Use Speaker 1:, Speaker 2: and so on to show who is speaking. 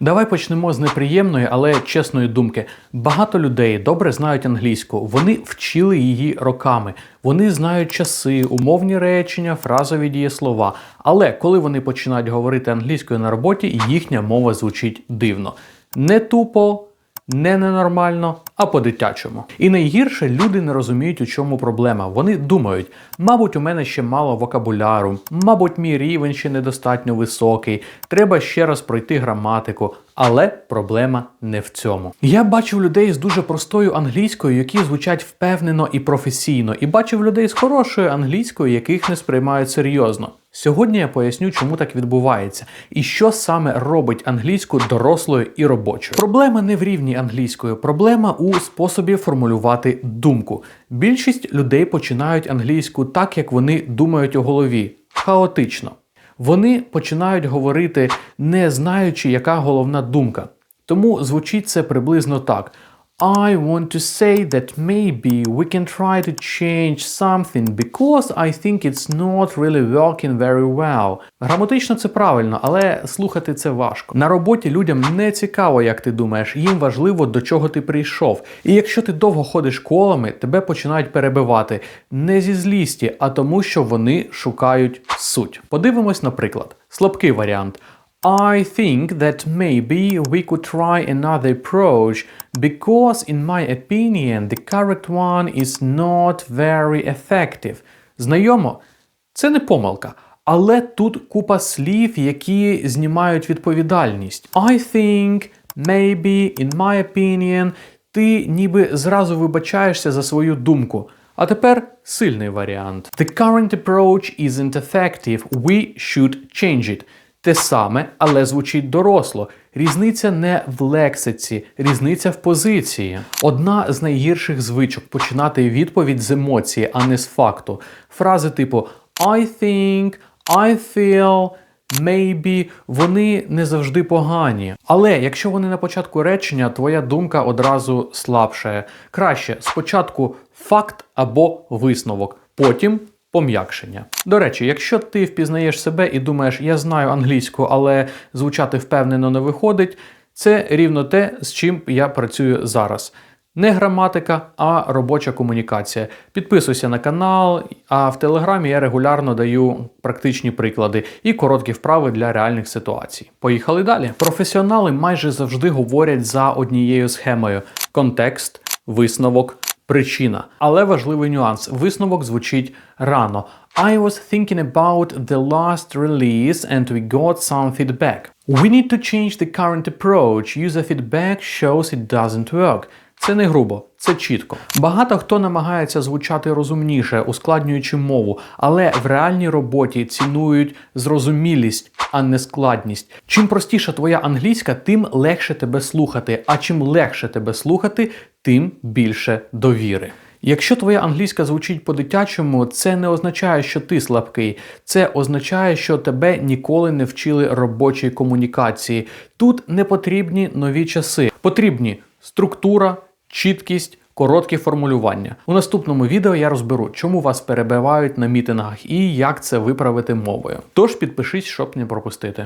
Speaker 1: Давай почнемо з неприємної, але чесної думки. Багато людей добре знають англійську, вони вчили її роками. Вони знають часи, умовні речення, фразові дієслова. Але коли вони починають говорити англійською на роботі, їхня мова звучить дивно. Не тупо, не ненормально, а по-дитячому. І найгірше люди не розуміють, у чому проблема. Вони думають, мабуть, у мене ще мало вокабуляру, мабуть, мій рівень ще недостатньо високий, треба ще раз пройти граматику. Але проблема не в цьому. Я бачив людей з дуже простою англійською, які звучать впевнено і професійно, і бачив людей з хорошою англійською, яких не сприймають серйозно. Сьогодні я поясню, чому так відбувається, і що саме робить англійську дорослою і робочою. Проблема не в рівні англійської, проблема у способі формулювати думку. Більшість людей починають англійську так, як вони думають у голові, хаотично. Вони починають говорити, не знаючи, яка головна думка. Тому звучить це приблизно так. I want to say that maybe we can try to change something because I think it's not really working very well. Граматично це правильно, але слухати це важко. На роботі людям не цікаво, як ти думаєш, їм важливо, до чого ти прийшов. І якщо ти довго ходиш колами, тебе починають перебивати не зі злісті, а тому, що вони шукають суть. Подивимось, наприклад, слабкий варіант. I think that maybe we could try another approach because, in my opinion, the correct one is not very effective. Знайомо? Це не помилка. Але тут купа слів, які знімають відповідальність. I think, maybe, in my opinion, ти ніби зразу вибачаєшся за свою думку. А тепер сильний варіант. The current approach isn't effective. We should change it. Те саме, але звучить доросло. Різниця не в лексиці, різниця в позиції. Одна з найгірших звичок починати відповідь з емоції, а не з факту. Фрази типу I think, I feel, maybe, вони не завжди погані. Але якщо вони на початку речення, твоя думка одразу слабшає. Краще спочатку факт або висновок, потім пом'якшення. До речі, якщо ти впізнаєш себе і думаєш, я знаю англійську, але звучати впевнено не виходить, це рівно те, з чим я працюю зараз. Не граматика, а робоча комунікація. Підписуйся на канал, а в телеграмі я регулярно даю практичні приклади і короткі вправи для реальних ситуацій. Поїхали далі. Професіонали майже завжди говорять за однією схемою: контекст, висновок, причина. Але важливий нюанс: висновок звучить рано. I was thinking about the last release and we got some feedback. We need to change the current approach. User feedback shows it doesn't work. Це не грубо, це чітко. Багато хто намагається звучати розумніше, ускладнюючи мову, але в реальній роботі цінують зрозумілість, а не складність. Чим простіша твоя англійська, тим легше тебе слухати. А чим легше тебе слухати, тим більше довіри. Якщо твоя англійська звучить по-дитячому, це не означає, що ти слабкий. Це означає, що тебе ніколи не вчили робочій комунікації. Тут не потрібні нові часи. Потрібні структура, чіткість. Короткі формулювання. У наступному відео я розберу, чому вас перебивають на мітингах і як це виправити мовою. Тож підпишись, щоб не пропустити.